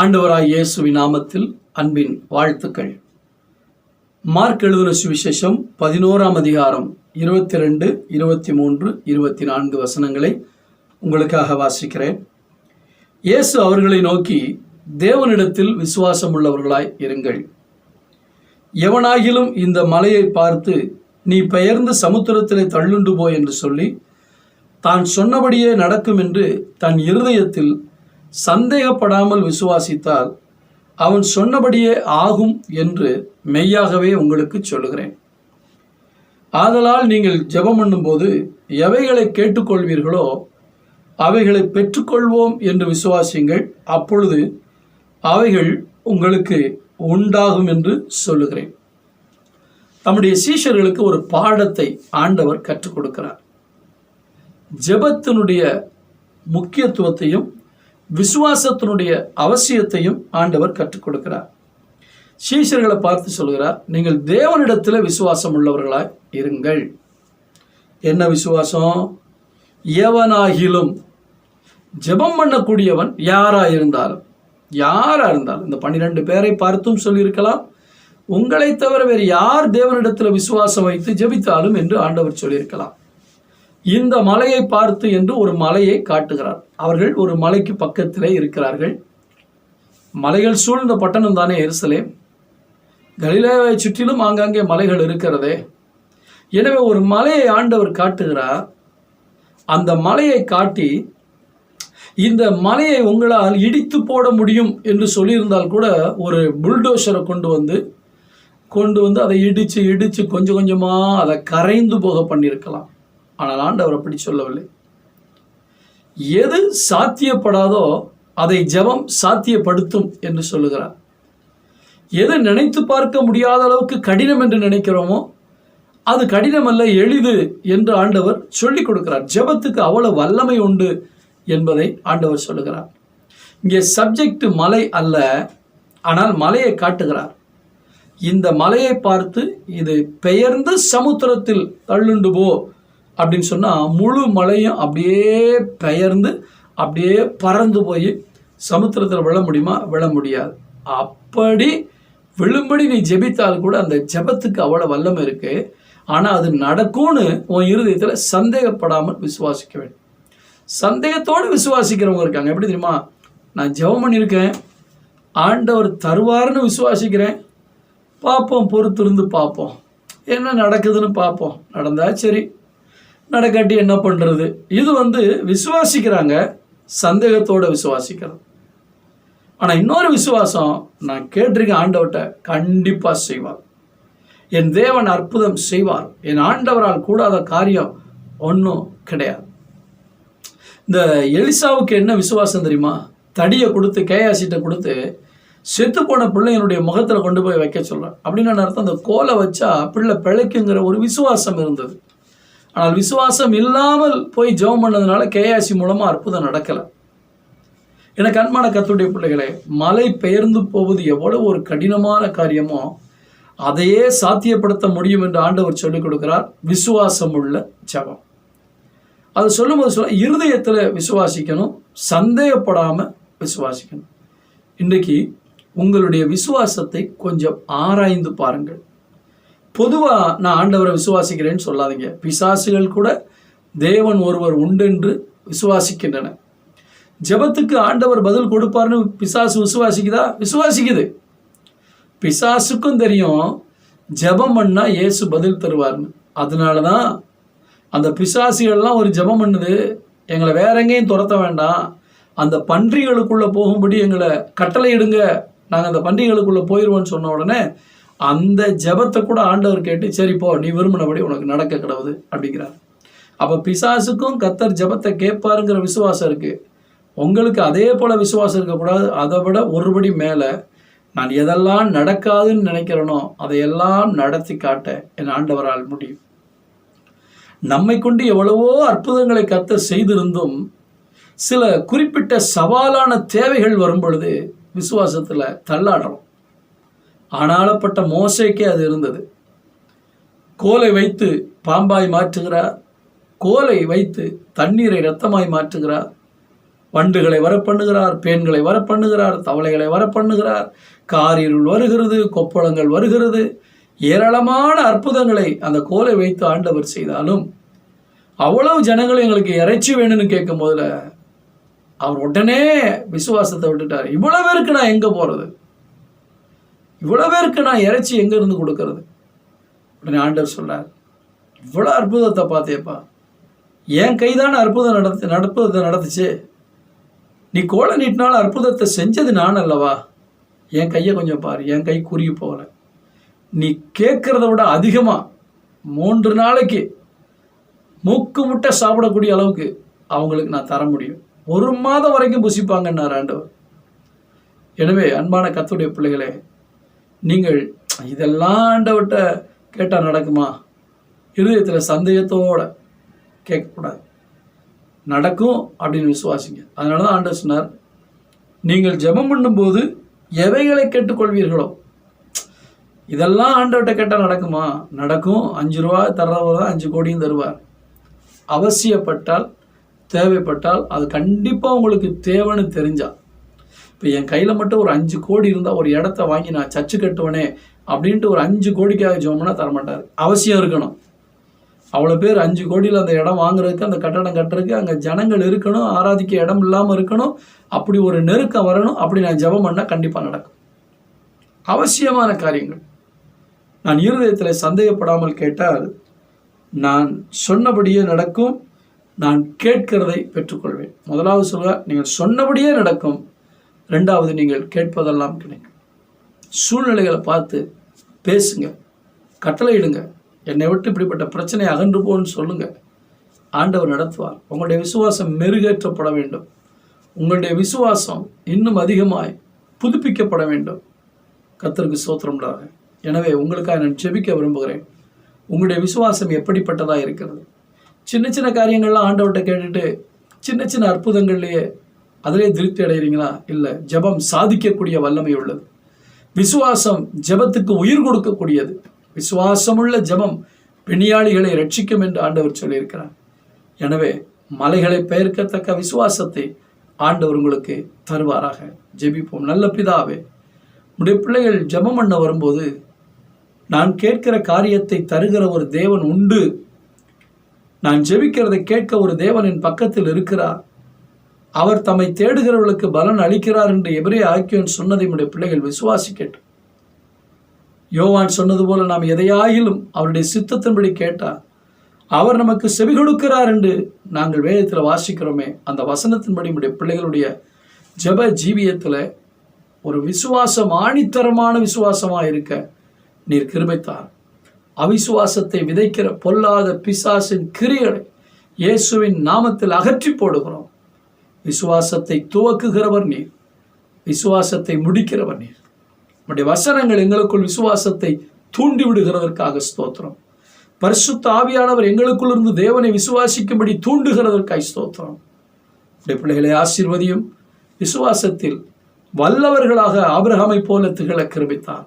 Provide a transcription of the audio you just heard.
ஆண்டவராய் இயேசுவின் நாமத்தில் அன்பின் வாழ்த்துக்கள். மார்க் எழுதின சுவிசேஷம் பதினோராம் அதிகாரம் இருபத்தி ரெண்டு இருபத்தி மூன்று இருபத்தி நான்கு வசனங்களை உங்களுக்காக வாசிக்கிறேன். இயேசு அவர்களை நோக்கி தேவனிடத்தில் விசுவாசம் உள்ளவர்களாய் இருங்கள். எவனாகிலும் இந்த மலையை பார்த்து நீ பெயர்ந்து சமுத்திரத்திலே தள்ளுண்டு போ என்று சொல்லி தான் சொன்னபடியே நடக்கும் என்று தன் இருதயத்தில் சந்தேகப்படாமல் விசுவாசித்தால் அவன் சொன்னபடியே ஆகும் என்று மெய்யாகவே உங்களுக்கு சொல்லுகிறேன். ஆதலால் நீங்கள் ஜெபம் பண்ணும்போது எவைகளை கேட்டுக்கொள்வீர்களோ அவைகளை பெற்றுக்கொள்வோம் என்று விசுவாசியுங்கள். அப்பொழுது அவைகள் உங்களுக்கு உண்டாகும் என்று சொல்லுகிறேன். தம்முடைய சீஷர்களுக்கு ஒரு பாடத்தை ஆண்டவர் கற்றுக் கொடுக்கிறார். ஜெபத்தினுடைய முக்கியத்துவத்தையும் விசுவாசத்தினுடைய அவசியத்தையும் ஆண்டவர் கற்றுக் கொடுக்கிறார். சீஷர்களை பார்த்து சொல்கிறார் நீங்கள் தேவனிடத்தில் விசுவாசம் உள்ளவர்களாய் இருங்கள். என்ன விசுவாசம்? எவனாகிலும் ஜெபம் பண்ணக்கூடியவன் யாரா இருந்தாலும் யாரா இருந்தாலும் இந்த பன்னிரெண்டு பேரை பார்த்தும் சொல்லியிருக்கலாம். உங்களை தவிர வேறு யார் தேவனிடத்தில் விசுவாசம் வைத்து ஜெபித்தாலும் என்று ஆண்டவர் சொல்லியிருக்கலாம். இந்த மலையை பார்த்து என்று ஒரு மலையை காட்டுகிறார். அவர்கள் ஒரு மலைக்கு பக்கத்திலே இருக்கிறார்கள். மலைகள் சூழ்ந்த பட்டணம் தானே எருசலேம். கலிலேவை சுற்றிலும் ஆங்காங்கே மலைகள் இருக்கிறதே. எனவே ஒரு மலையை ஆண்டவர் காட்டுகிறார். அந்த மலையை காட்டி இந்த மலையை உங்களால் இடித்து போட முடியும் என்று சொல்லியிருந்தால் கூட ஒரு புல்டோஷரை கொண்டு வந்து கொண்டு வந்து அதை இடித்து இடித்து கொஞ்சம் கொஞ்சமாக அதை கரைந்து போக பண்ணியிருக்கலாம். ஆனால் ஆண்டவர் அப்படி சொல்லவில்லை. எது சாத்தியப்படாதோ அதை ஜெபம் சாத்தியப்படுத்தும் என்று சொல்லுகிறார். எது நினைத்து பார்க்க முடியாத அளவுக்கு கடினம் என்று நினைக்கிறோமோ அது கடினம் அல்ல எளிது என்று ஆண்டவர் சொல்லிக் கொடுக்கிறார். ஜெபத்துக்கு அவ்வளவு வல்லமை உண்டு. என்பதை ஆண்டவர் சொல்லுகிறார். இங்கே சப்ஜெக்ட் மலை அல்ல ஆனால் மலையை காட்டுகிறார். இந்த மலையை பார்த்து இது பெயர்ந்து சமுத்திரத்தில் தள்ளுண்டு போ அப்படின்னு சொன்னால் முழு மலையும் அப்படியே பெயர்ந்து அப்படியே பறந்து போய் சமுத்திரத்தில் விழ முடியுமா? விழ முடியாது. அப்படி விழும்படி நீ ஜெபித்தால் கூட அந்த ஜெபத்துக்கு அவ்வளோ வல்லமை இருக்குது ஆனால் அது நடக்கும்னு உன் இருதயத்தில் சந்தேகப்படாமல் விசுவாசிக்க வேண்டும். சந்தேகத்தோடு விசுவாசிக்கிறவங்க இருக்காங்க. எப்படி தெரியுமா? நான் ஜெபம் பண்ணியிருக்கேன். ஆண்டவர் தருவார்னு விசுவாசிக்கிறேன். பார்ப்போம் பொறுத்திருந்து பார்ப்போம். என்ன நடக்குதுன்னு பார்ப்போம். நடந்தால் சரி. நடக்காட்டி என்ன பண்ணுறது இது வந்து விசுவாசிக்கிறாங்க சந்தேகத்தோட விசுவாசிக்கிறது. ஆனால் இன்னொரு விசுவாசம் நான் கேட்டிருக்கேன் ஆண்டவர்கிட்ட கண்டிப்பாக செய்வார். என் தேவன் அற்புதம் செய்வார். என் ஆண்டவரால் கூடாத காரியம் ஒன்றும் கிடையாது. இந்த எலிசாவுக்கு என்ன விசுவாசம் தெரியுமா? தடியை கொடுத்து கேஆசிட்ட கொடுத்து செத்து போன பிள்ளைங்களுடைய முகத்தில் கொண்டு போய் வைக்க சொல்கிறேன் அப்படின்னு அர்த்தம்? அந்த கோலை வச்சா பிள்ளை பிழைக்குங்கிற ஒரு விசுவாசம் இருந்தது. ஆனால் விசுவாசம் இல்லாமல் போய் ஜெபம் பண்ணதுனால கேஆசி மூலமாக அற்புதம் நடக்கலை. எனக்கு அன்பான கத்துடைய பிள்ளைகளே மலை பெயர்ந்து போவது எவ்வளவு ஒரு கடினமான காரியமோ அதையே சாத்தியப்படுத்த முடியும் என்று ஆண்டவர் சொல்லிக் கொடுக்கிறார். விசுவாசம் உள்ள ஜபம். அது சொல்லும்போது சொல்ல இருதயத்தில் விசுவாசிக்கணும் சந்தேகப்படாமல் விசுவாசிக்கணும். இன்றைக்கு உங்களுடைய விசுவாசத்தை கொஞ்சம் ஆராய்ந்து பாருங்கள். பொதுவாக நான் ஆண்டவரை விசுவாசிக்கிறேன்னு சொல்லாதீங்க. பிசாசுகள் கூட தேவன் ஒருவர் உண்டென்று விசுவாசிக்கின்றன. ஜபத்துக்கு ஆண்டவர் பதில் கொடுப்பார்னு பிசாசு விசுவாசிக்குதா? விசுவாசிக்குது. பிசாசுக்கும் தெரியும் ஜபம் பண்ணால் இயேசு பதில் தருவார்னு. அதனால தான் அந்த பிசாசிகள்லாம் ஒரு ஜபம் பண்ணுது. எங்களை வேற எங்கேயும் துரத்த வேண்டாம். அந்த பன்றிகளுக்குள்ளே போகும்படி எங்களை கட்டளை இடுங்க நாங்கள் அந்த பன்றிகளுக்குள்ளே போயிடுவோன்னு சொன்ன உடனே அந்த ஜபத்தை கூட ஆண்டவர் கேட்டு சரி போ நீ விரும்பினபடி உனக்கு நடக்க கிடவுது அப்படிங்கிறார். அப்போ பிசாசுக்கும் கத்தர் ஜபத்தை கேட்பாருங்கிற விசுவாசம் இருக்குது உங்களுக்கு அதே போல் விசுவாசம் இருக்கக்கூடாது. அதை விட ஒருபடி மேலே நான் எதெல்லாம் நடக்காதுன்னு நினைக்கிறேனோ அதையெல்லாம் நடத்தி காட்ட என் ஆண்டவரால் முடியும். நம்மை கொண்டு எவ்வளவோ அற்புதங்களை கத்த செய்திருந்தும் சில குறிப்பிட்ட சவாலான தேவைகள் வரும் பொழுது விசுவாசத்தில் தள்ளாடுறோம். ஆனாலப்பட்ட மோசைக்கே அது இருந்தது. கோலை வைத்து பாம்பாய் மாற்றுகிறார் கோலை வைத்து தண்ணீரை ரத்தமாய் மாற்றுகிறார் வண்டுகளை வரப்பண்ணுகிறார் பேன்களை வரப்பண்ணுகிறார் தவளைகளை வரப்பண்ணுகிறார் காரிருள் வருகிறது கொப்பளங்கள் வருகிறது ஏராளமான அற்புதங்களை அந்த கோலை வைத்து ஆண்டவர் செய்தாலும் அவ்வளவு ஜனங்கள் எங்களுக்கு இறைச்சி வேணும்னு கேட்கும் போதில் அவர் உடனே விசுவாசத்தை விட்டுட்டார். இவ்வளோ பேருக்கு நான் எங்கே போகிறது இவ்வளோ பேருக்கு நான் இறைச்சி எங்கே இருந்து கொடுக்கறது? உடனே ஆண்டவர் சொல்கிறார் இவ்வளோ அற்புதத்தை பார்த்தேப்பா என் கைதான அற்புதம் நடத்து நடப்பதை நடத்துச்சு நீ கோலை நீட்டினாலும் அற்புதத்தை செஞ்சது நான் அல்லவா? என் கையை கொஞ்சம் பாரு. என் கை குறுகி போகலை. நீ கேட்குறத விட அதிகமாக மூன்று நாளைக்கு மூக்கு முட்டை சாப்பிடக்கூடிய அளவுக்கு அவங்களுக்கு நான் தர முடியும். ஒரு மாதம் வரைக்கும் புசிப்பாங்கன்னார் ஆண்டவர். எனவே அன்பான கத்துடைய பிள்ளைகளே நீங்கள் இதெல்லாம் ஆண்டவர்கிட்ட கேட்டால் நடக்குமா? இருதயத்தில் சந்தேகத்தோட கேட்கக்கூடாது. நடக்கும் அப்படின்னு விசுவாசிங்க. அதனால தான் ஆண்டவர் சொன்னார் நீங்கள் ஜெபம் பண்ணும்போது எவைகளை கேட்டுக்கொள்வீர்களோ இதெல்லாம் ஆண்டவர்கிட்ட கேட்டால் நடக்குமா? நடக்கும். அஞ்சு ரூபா தர்றவர் தான் அஞ்சு கோடியும் தருவார். அவசியப்பட்டால் தேவைப்பட்டால் அது கண்டிப்பாக உங்களுக்கு தேவைன்னு தெரிஞ்சா. இப்போ என் கையில் மட்டும் ஒரு அஞ்சு கோடி இருந்தால் ஒரு இடத்த வாங்கி நான் சர்ச்சு கட்டுவனே அப்படின்ட்டு ஒரு அஞ்சு கோடிக்காக ஜோம்னா தரமாட்டார். அவசியம் இருக்கணும். அவ்வளோ பேர் அஞ்சு கோடியில் அந்த இடம் வாங்குறதுக்கு அந்த கட்டடம் கட்டுறதுக்கு அங்கே ஜனங்கள் இருக்கணும் ஆராதிக்க இடம் இல்லாமல் இருக்கணும் அப்படி ஒரு நெருக்கம் வரணும் அப்படி நான் ஜெபம் பண்ணால் கண்டிப்பாக நடக்கும். அவசியமான காரியங்கள். நான் இருதயத்தில் சந்தேகப்படாமல் கேட்டால் நான் சொன்னபடியே நடக்கும் நான் கேட்கிறதை பெற்றுக்கொள்வேன். முதலாவது சொல்ல நீங்கள் சொன்னபடியே நடக்கும். ரெண்டாவது நீங்கள் கேட்பதெல்லாம் கிடைக்கும். சூழ்நிலைகளை பார்த்து பேசுங்க கட்டளையிடுங்க. என்னை விட்டு இப்படிப்பட்ட பிரச்சனை அகன்று போன்னு சொல்லுங்கள் ஆண்டவர் நடத்துவார். உங்களுடைய விசுவாசம் மெருகேற்றப்பட வேண்டும். உங்களுடைய விசுவாசம் இன்னும் அதிகமாய் புதுப்பிக்கப்பட வேண்டும். கத்தருக்கு சோத்திரம்டாக எனவே உங்களுக்காக நான் ஜெபிக்க விரும்புகிறேன். உங்களுடைய விசுவாசம் எப்படிப்பட்டதாக இருக்கிறது? சின்ன சின்ன காரியங்கள்லாம் ஆண்டவர்கிட்ட கேட்டுட்டு சின்ன சின்ன அற்புதங்கள்லேயே அதிலே திருப்தி அடைகிறீங்களா? இல்லை ஜெபம் சாதிக்கக்கூடிய வல்லமை உள்ளது. விசுவாசம் ஜெபத்துக்கு உயிர் கொடுக்கக்கூடியது. விசுவாசமுள்ள ஜெபம் பிணியாளிகளை ரட்சிக்கும் என்று ஆண்டவர் சொல்லியிருக்கிறார். எனவே மலைகளை பெயர்க்கத்தக்க விசுவாசத்தை ஆண்டவர் உங்களுக்கு தருவாராக. ஜெபிப்போம். நல்ல பிதாவே உடைய பிள்ளைகள் ஜெபம் பண்ண வரும்போது நான் கேட்கிற காரியத்தை தருகிற ஒரு தேவன் உண்டு. நான் ஜெபிக்கிறதை கேட்க ஒரு தேவன் என் பக்கத்தில் இருக்கிறார். அவர் தம்மை தேடுகிறவர்களுக்கு பலன் அளிக்கிறார் என்று எவரே ஆக்கியோன் சொன்னதை உடைய பிள்ளைகள் விசுவாசிக்கட்டும். யோவான் சொன்னது போல நாம் எதையாயிலும் அவருடைய சித்தத்தின்படி கேட்டால் அவர் நமக்கு செவி கொடுக்கிறார் என்று நாங்கள் வேதத்தில் வாசிக்கிறோமே. அந்த வசனத்தின்படி நம்முடைய பிள்ளைகளுடைய ஜெப ஜீவியத்தில் ஒரு விசுவாசம் ஆணித்தரமான விசுவாசமாக இருக்க நீர் கிருபைத்தார். அவிசுவாசத்தை விதைக்கிற பொல்லாத பிசாசின் கிரியலை இயேசுவின் நாமத்தில் அகற்றி போடுகிறோம். விசுவாசத்தை துவக்குகிறவர் நீர். விசுவாசத்தை முடிக்கிறவர் நீர். நம்முடைய வசனங்கள் எங்களுக்குள் விசுவாசத்தை தூண்டி விடுகிறதற்காக ஸ்தோத்திரம். பரிசுத்த ஆவியானவர் எங்களுக்குள்ளிருந்து தேவனை விசுவாசிக்கும்படி தூண்டுகிறதற்காக ஸ்தோத்திரம். நம்முடைய பிள்ளைகளை ஆசீர்வதியும் விசுவாசத்தில் வல்லவர்களாக ஆபிரகாமை போல திகழ கிருமித்தார்